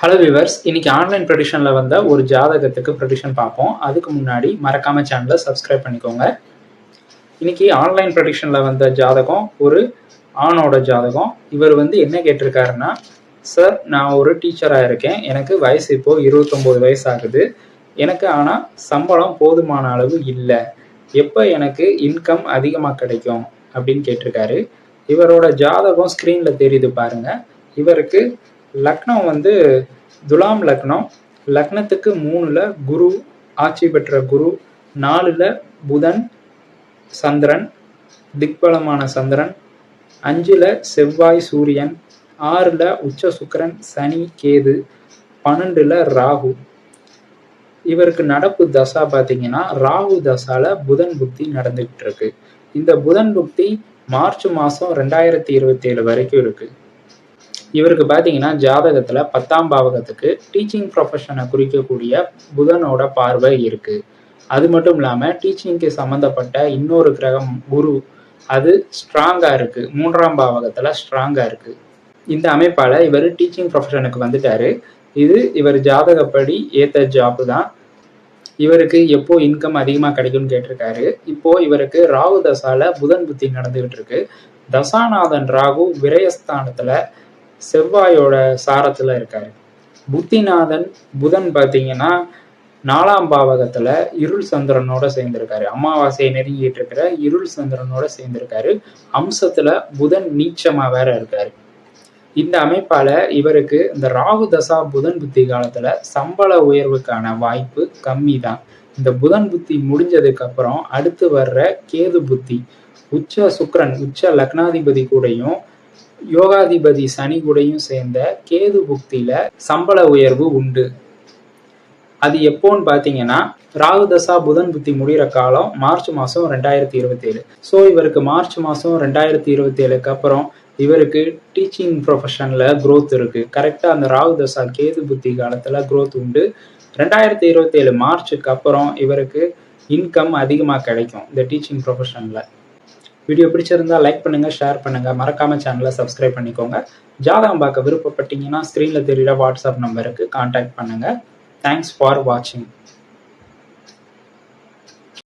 Hello viewers இன்னைக்கு online ப்ரொடிஷனில் வந்த ஒரு ஜாதகத்துக்கு ப்ரொடிஷன் பார்ப்போம். அதுக்கு முன்னாடி மறக்காம சேனலை சப்ஸ்கிரைப் பண்ணிக்கோங்க. இன்னைக்கு ஆன்லைன் ப்ரொடிஷனில் வந்த ஜாதகம் ஒரு ஆணோட ஜாதகம். இவர் வந்து என்ன கேட்டிருக்காருன்னா சார் நான் ஒரு டீச்சராக இருக்கேன். எனக்கு வயசு இப்போ இருபத்தொம்போது வயசு ஆகுது எனக்கு ஆனால் சம்பளம் போதுமான அளவு இல்லை. எப்போ எனக்கு இன்கம் அதிகமாக கிடைக்கும்? அப்படின்னு கேட்டிருக்காரு. இவரோட ஜாதகம் ஸ்க்ரீனில் தெரியுது பாருங்க. இவருக்கு லக்னம் வந்து துலாம் லக்னம். லக்னத்துக்கு மூணுல குரு ஆட்சி பெற்ற குரு நாலுல புதன் சந்திரன் திக்பலமான சந்திரன் அஞ்சுல செவ்வாய் சூரியன் ஆறுல உச்ச சுக்கிரன் சனி கேது பன்னெண்டுல ராகு. இவருக்கு நடப்பு தசா பார்த்தீங்கன்னா ராகு தசால புதன் புக்தி நடந்துகிட்டு இருக்கு. இந்த புதன் புக்தி மார்ச் மாதம் ரெண்டாயிரத்தி இருபத்தி ஏழு வரைக்கும் இருக்குது இவருக்கு பார்த்தீங்கன்னா ஜாதகத்தில் பத்தாம் பாவகத்துக்கு டீச்சிங் ப்ரொஃபஷனை குறிக்கக்கூடிய புதனோட பார்வை இருக்குது அது மட்டும் இல்லாமல் டீச்சிங்க்கு சம்மந்தப்பட்ட இன்னொரு கிரகம் குரு அது ஸ்ட்ராங்காக இருக்குது மூன்றாம் பாவகத்தில் ஸ்ட்ராங்காக இருக்குது இந்த அமைப்பால் இவர் டீச்சிங் ப்ரொஃபஷனுக்கு வந்துட்டாரு. இது இவர் ஜாதகப்படி ஏற்ற ஜாப் தான். இவருக்கு எப்போ இன்கம் அதிகமாக கிடைக்கும்னு கேட்டிருக்காரு. இப்போ இவருக்கு ராகு தசால புதன் புத்தி நடந்துகிட்டு இருக்கு. தசாநாதன் ராகு விரயஸ்தானத்துல செவ்வாயோட சாரத்துல இருக்காரு. புத்திநாதன் புதன் பார்த்தீங்கன்னா நாலாம் பாவகத்துல இருள் சந்திரனோட சேர்ந்திருக்காரு. அமாவாசையை நெருங்கிட்டு இருக்கிற இருள் சந்திரனோட சேர்ந்திருக்காரு. அம்சத்துல புதன் நீச்சமா வேற இருக்காரு. இந்த அமைப்பால இவருக்கு இந்த ராகு தசா புதன் புத்தி காலத்துல சம்பள உயர்வுக்கான வாய்ப்பு கம்மி தான் இந்த புதன் புத்தி முடிஞ்சதுக்கு அப்புறம் அடுத்து வர்ற கேது புத்தி உச்ச சுக்ரன் உச்ச லக்னாதிபதி கூடயும் யோகாதிபதி சனி கூடையும் சேர்ந்த கேது புக்தியில சம்பள உயர்வு உண்டு. அது எப்போன்னு பார்த்தீங்கன்னா ராகு தசா புதன் புத்தி முடிகிற காலம் மார்ச் மாதம் ரெண்டாயிரத்தி இருபத்தி ஏழு ஸோ இவருக்கு மார்ச் மாதம் ரெண்டாயிரத்தி இருபத்தி ஏழுக்கு அப்புறம் இவருக்கு டீச்சிங் ப்ரொஃபஷனில் க்ரோத் இருக்குது கரெக்டாக அந்த ராகு தசா கேது புத்தி காலத்தில் க்ரோத் உண்டு. ரெண்டாயிரத்தி இருபத்தி ஏழு மார்ச்சுக்கு அப்புறம் இவருக்கு இன்கம் அதிகமாக கிடைக்கும் இந்த டீச்சிங் ப்ரொஃபஷனில் வீடியோ பிடிச்சிருந்தா லைக் பண்ணுங்க ஷேர் பண்ணுங்க. மறக்காம சேனலை சப்ஸ்கிரைப் பண்ணிக்கோங்க. ஜாதகம் பார்க்க விருப்பப்பட்டீங்கன்னா ஸ்க்ரீனில் தெரியுற வாட்ஸ்அப் நம்பருக்கு கான்டாக்ட் பண்ணுங்க. தேங்க்ஸ் ஃபார் வாட்சிங்